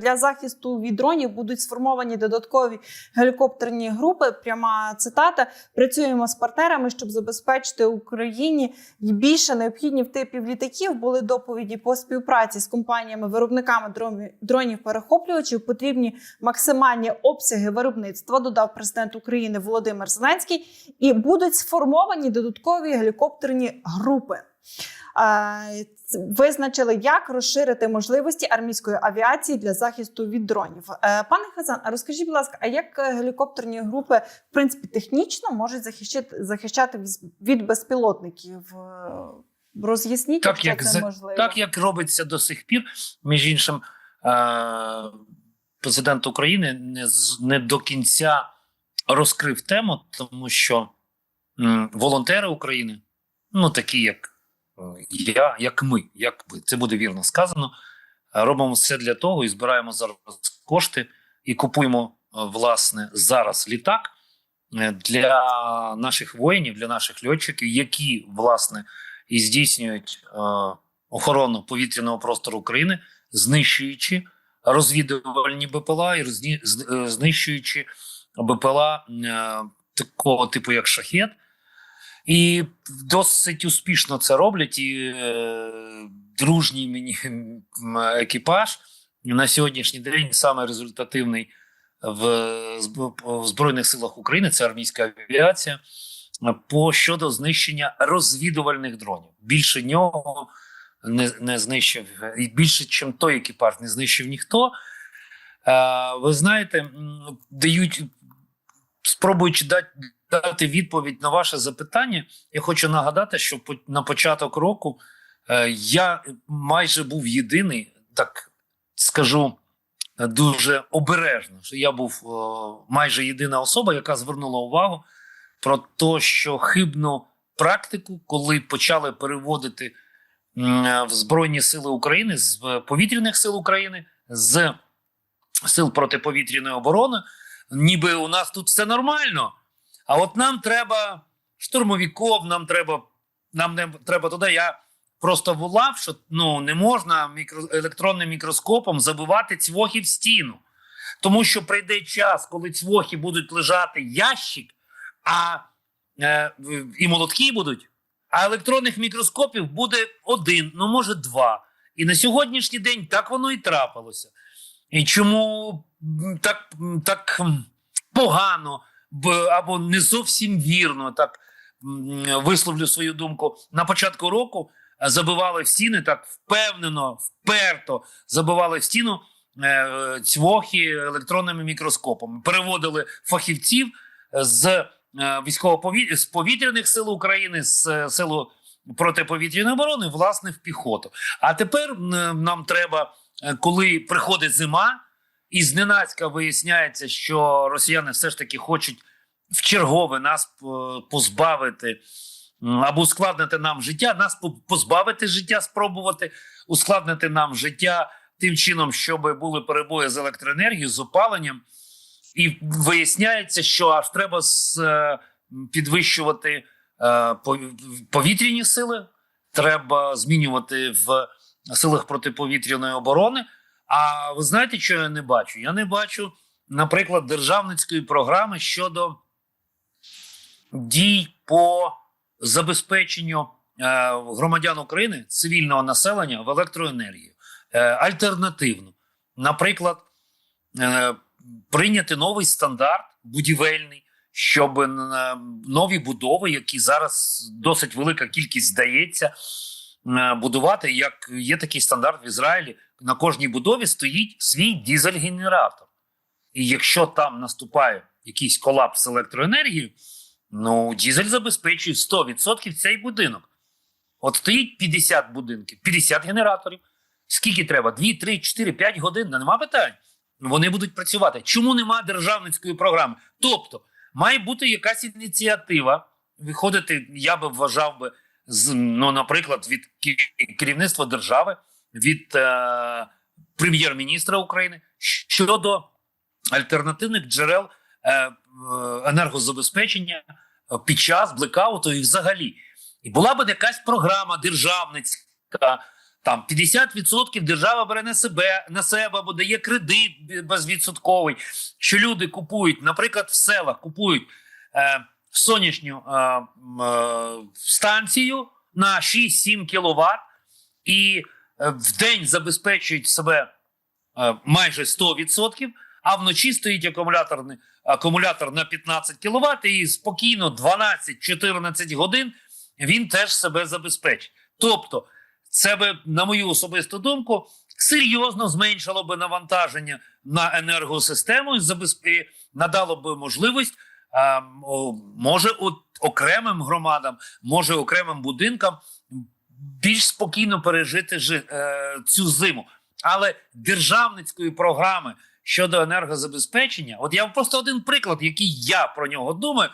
для захисту від дронів будуть сформовані додаткові гелікоптерні групи. Пряма цитата: працюємо з партнерами, щоб забезпечити Україні більше необхідних типів літаків. Були доповіді по співпраці з компаніями-виробниками дронів- дронів-перехоплювачів. Потрібні максимальні обсяги виробництва. Додав президент України Володимир Зеленський, і будуть сформовані додаткові гелікоптерні групи. Визначили, як розширити можливості армійської авіації для захисту від дронів. Е, Пане Хазан, а розкажіть, будь ласка, а як е, гелікоптерні групи в принципі технічно можуть захищати захищати від безпілотників? Е, Роз'ясніть, Так, як це за- можливо. Так як робиться до сих пір, між іншим, президент України не, не до кінця розкрив тему, тому що м, волонтери України, ну такі як я, як ми, як ви, це буде вірно сказано. Робимо все для того і збираємо зараз кошти і купуємо е, власне зараз літак е, для наших воїнів, для наших льотчиків, які власне і здійснюють е, охорону повітряного простору України, знищуючи розвідувальні БПЛА і знищуючи БПЛА такого типу, як шахет. І досить успішно це роблять. І е, дружній мені екіпаж на сьогоднішній день саме результативний в, Збройних силах України це армійська авіація по щодо знищення розвідувальних дронів. Більше нього не, не знищив і більше, ніж той екіпаж, не знищив ніхто. Е, ви знаєте, дають, спробуючи дати, дати відповідь на ваше запитання, я хочу нагадати, що на початок року е, я майже був єдиний, так скажу е, дуже обережно, що я був е, майже єдина особа, яка звернула увагу про те, що хибну практику, коли почали переводити в Збройні Сили України з повітряних сил України, з сил протиповітряної оборони, ніби у нас тут все нормально. А от нам треба штурмовиків, нам треба, нам не треба туди. Я просто волав, що ну не можна мікро, електронним мікроскопом забивати цвохи в стіну. Тому що прийде час, коли цвохи будуть лежати ящик, а е, і молотки будуть, а електронних мікроскопів буде один, ну може два. І на сьогоднішній день так воно і трапилося. І чому так, так погано або не зовсім вірно, так висловлю свою думку. На початку року е, забивали в стіни так впевнено, вперто забивали в стіну е, цвохи електронними мікроскопами, переводили фахівців з е, військово-повітряних з повітряних сил України, з е, силу протиповітряної оборони, власне, в піхоту. А тепер нам треба, е, коли приходить зима, і зненацька виясняється, що росіяни все ж таки хочуть в чергове нас позбавити або ускладнити нам життя, нас позбавити життя, спробувати ускладнити нам життя тим чином, щоб були перебої з електроенергією, з опаленням. І виясняється, що аж треба е, підвищувати е, повітряні сили, треба змінювати в силах протиповітряної оборони. А ви знаєте, що я не бачу? Я не бачу, наприклад, державницької програми щодо дій по забезпеченню е, громадян України цивільного населення в електроенергію. Е, альтернативно, наприклад, е, прийняти новий стандарт будівельний, щоб нові будови, які зараз досить велика кількість здається, будувати. Як є такий стандарт в Ізраїлі, на кожній будові стоїть свій дізель-генератор. І якщо там наступає якийсь колапс з електроенергією, ну дізель забезпечує 100% цей будинок. От стоїть 50 будинків, 50 генераторів. Скільки треба? 2, 3, 4, 5 годин. Ну, Нема питань. Вони будуть працювати. Чому нема державницької програми? Тобто, має бути якась ініціатива. Виходити, я би вважав би, ну, наприклад, від керівництва держави, від е, прем'єр-міністра України щодо альтернативних джерел е, е, енергозабезпечення під час блекауту і взагалі. І була б якась програма державницька, Там 50% держава бере на себе на себе або дає кредит безвідсотковий. Що люди купують, наприклад, в селах купують е, сонячну е, е, станцію на 6-7 кВт і в день забезпечують себе е, майже 100%, а вночі стоїть акумуляторний акумулятор на 15 кВт, і спокійно 12-14 годин він теж себе забезпечить. Тобто, це би, на мою особисту думку, серйозно зменшило би навантаження на енергосистему і надало би можливість. е, Може, окремим громадам, може окремим будинкам більш спокійно пережити жи- е, цю зиму. Але державницької програми щодо енергозабезпечення, от я просто один приклад, який я про нього думаю,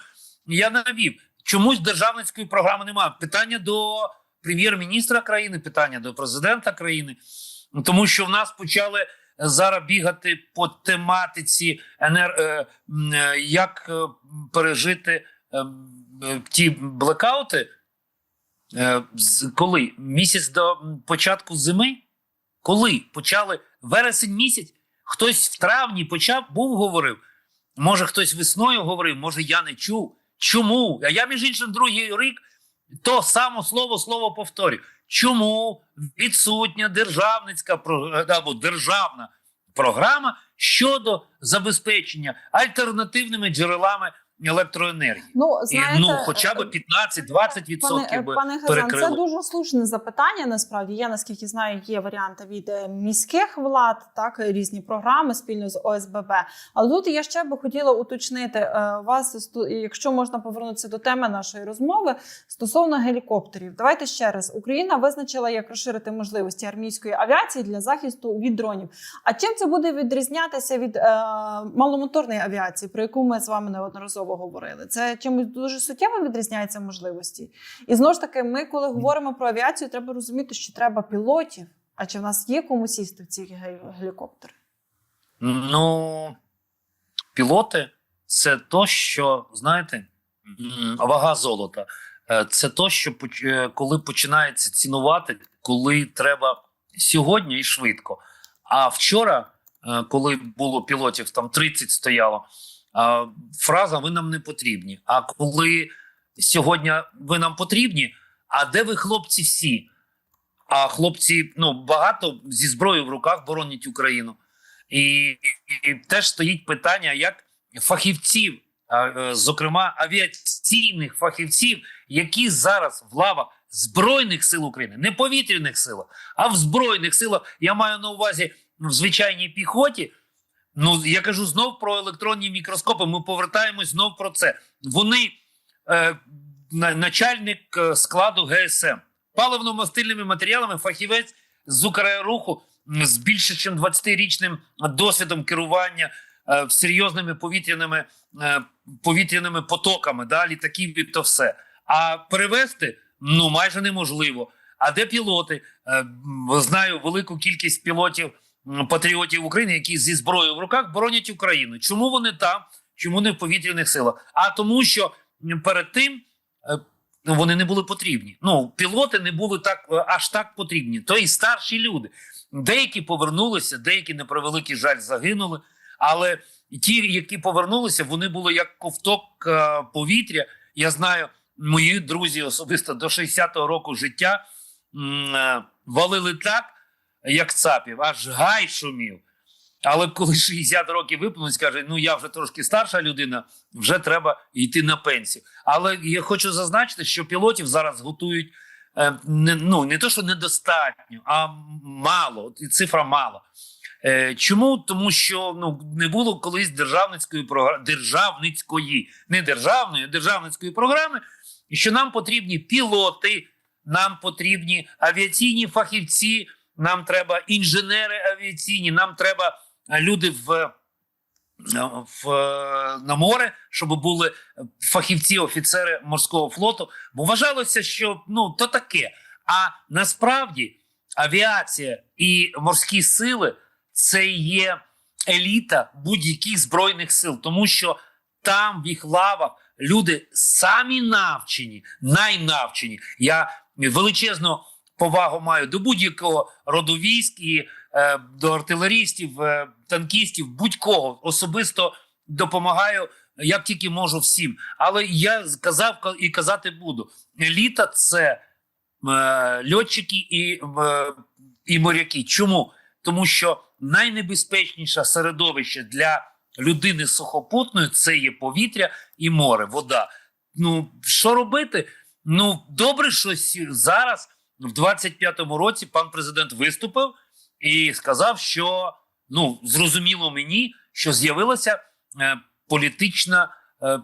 я навів. Чомусь державницької програми немає. Питання до прем'єр-міністра країни, питання до президента країни, тому що в нас почали зараз бігати по тематиці енер... е, е, як е, пережити ті блекаути. Е, коли? Місяць до початку зими? Коли почали вересень місяць? Хтось в травні почав, був говорив. Може, хтось весною говорив, може, я не чув. Чому? А я, між іншим, другий рік то само слово слово повторю. Чому відсутня державницька або державна програма щодо забезпечення альтернативними джерелами електроенергії? Ну, І, знаєте, ну, хоча б 15-20% Пане, би пане Газан, це дуже слушне запитання. Насправді я наскільки знаю, є варіанти від е, міських влад, так різні програми спільно з ОСББ. Але тут я ще би хотіла уточнити е, вас, якщо можна повернутися до теми нашої розмови стосовно гелікоптерів. Давайте ще раз. Україна визначила, як розширити можливості армійської авіації для захисту від дронів. А чим це буде відрізнятися від е, маломоторної авіації, про яку ми з вами неодноразово говорили? Це чимось дуже суттєво відрізняється можливості. І знову ж таки, ми, коли говоримо про авіацію, треба розуміти, що треба пілотів. А чи в нас є кому сісти в ці ге- гелікоптери? Ну, пілоти це то, що, знаєте, вага золота. Е, Це то, що е, коли починається цінувати, коли треба сьогодні і швидко. А вчора, е, коли було пілотів, там 30 стояло, фраза ви нам не потрібні. А коли сьогодні ви нам потрібні, а де ви, хлопці, всі? А хлопці ну, багато зі зброєю в руках боронять Україну. І, і, і теж стоїть питання, як фахівців, е, зокрема авіаційних фахівців, які зараз в лавах Збройних сил України, не повітряних силах, а в Збройних силах, я маю на увазі в звичайній піхоті. Ну, я кажу знов про електронні мікроскопи. Ми повертаємось знов про це. Вони е, начальник е, складу ГСМ, паливно-мастильними матеріалами, фахівець з Укрруху з більше ніж 20-річним досвідом керування е, серйозними повітряними е, повітряними потоками, да, літаків і то все. А перевести ну майже неможливо. А де пілоти? Е, Знаю велику кількість пілотів патріотів України, які зі зброєю в руках боронять Україну. Чому вони там? Чому не в повітряних силах? А тому, що перед тим е, вони не були потрібні. Ну, пілоти не були так е, аж так потрібні. То і старші люди. Деякі повернулися, деякі на превеликий жаль загинули. Але ті, які повернулися, вони були як ковток е, повітря. Я знаю, мої друзі особисто до 60-го року життя валили так, як цапів, аж гай шумів. Але коли 60 років виповнилось, каже: ну я вже трошки старша людина, вже треба йти на пенсію. Але я хочу зазначити, що пілотів зараз готують е, не, ну, не то, що недостатньо, а мало. І цифра мало. Е, чому? Тому що ну, не було колись державницької програми, державницької, не державної, а державницької програми, і що нам потрібні пілоти, нам потрібні авіаційні фахівці, нам треба інженери авіаційні, нам треба е, люди в, в, е, на море, щоб були фахівці, офіцери морського флоту. Бо вважалося, що ну то таке. А насправді авіація і морські сили це є еліта будь-яких збройних сил, тому що там в їх лавах люди самі навчені, найнавчені. Я величезно повагу маю до будь-якого роду військ і е, до артилерістів, е, танкістів, будь-кого особисто допомагаю, як тільки можу всім. Але я казав і казати буду: еліта це е, льотчики і, е, і моряки. Чому? Тому що найнебезпечніше середовище для людини сухопутної це є повітря і море, вода. Ну що робити? Ну добре, що зараз, в 25-му році, пан президент виступив і сказав, що ну зрозуміло мені, що з'явилося е, політичне е, е,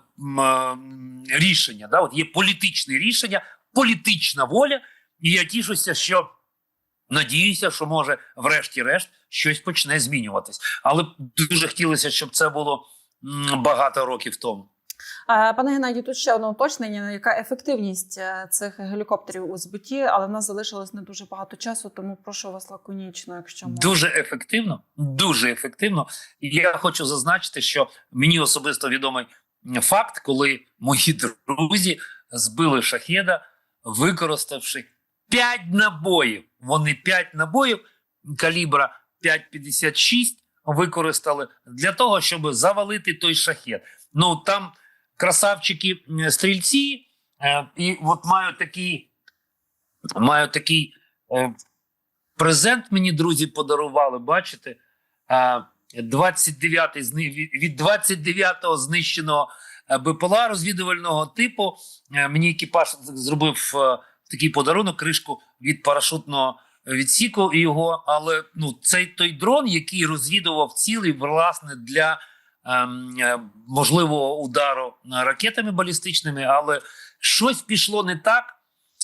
рішення. Да? От є політичне рішення, політична воля, і я тішуся, що надіюся, що може, врешті-решт, щось почне змінюватись. Але дуже хотілося, щоб це було багато років тому. Пане Геннадію, тут ще одне уточнення: яка ефективність е, цих гелікоптерів у збитті, але в нас залишилось не дуже багато часу, тому прошу вас лаконічно, якщо можна. Дуже ефективно, дуже ефективно. Я хочу зазначити, що мені особисто відомий факт, коли мої друзі збили шахеда, використавши 5 набоїв. Вони 5 набоїв калібра 5,56 використали для того, щоб завалити той шахет. Ну там красавчики стрільці, е, і от маю такий, маю такий е, презент мені друзі подарували. Бачите, а, 29-й зни- від- від 29-го знищеного е, БПЛА розвідувального типу. Мені екіпаж зробив такий подарунок, кришку від парашутного відсіку його. Але ну цей той дрон, який розвідував цілий, власне, для можливого удару е, ракетами балістичними, але щось пішло не так,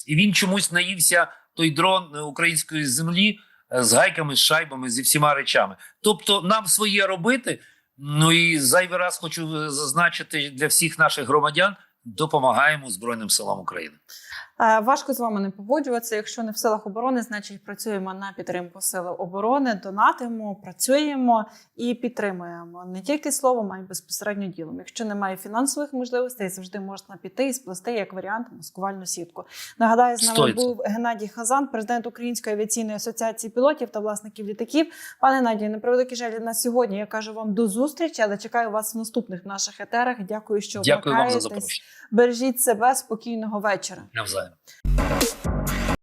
і він чомусь наївся той дрон е, української землі е, з гайками, з шайбами, зі всіма речами. Тобто, нам своє робити. Ну і зайвий раз хочу е, зазначити для всіх наших громадян: допомагаємо Збройним силам України. Е, Важко з вами не погоджуватися. Якщо не в силах оборони, значить працюємо на підтримку сил оборони, донатимо, працюємо і підтримуємо не тільки словом, а й безпосередньо ділом. Якщо немає фінансових можливостей, завжди можна піти і сплести як варіант маскувальну сітку. Нагадаю, з нами Стоїть. був Геннадій Хазан, президент Української авіаційної асоціації пілотів та власників літаків. Пане Геннадію, на превеликий жаль на сьогодні. Я кажу вам до зустрічі, але чекаю вас в наступних наших етерах. Дякую, що Дякую вам за запрошення. Бережіть себе спокійного вечора. Навзаєм. さよな。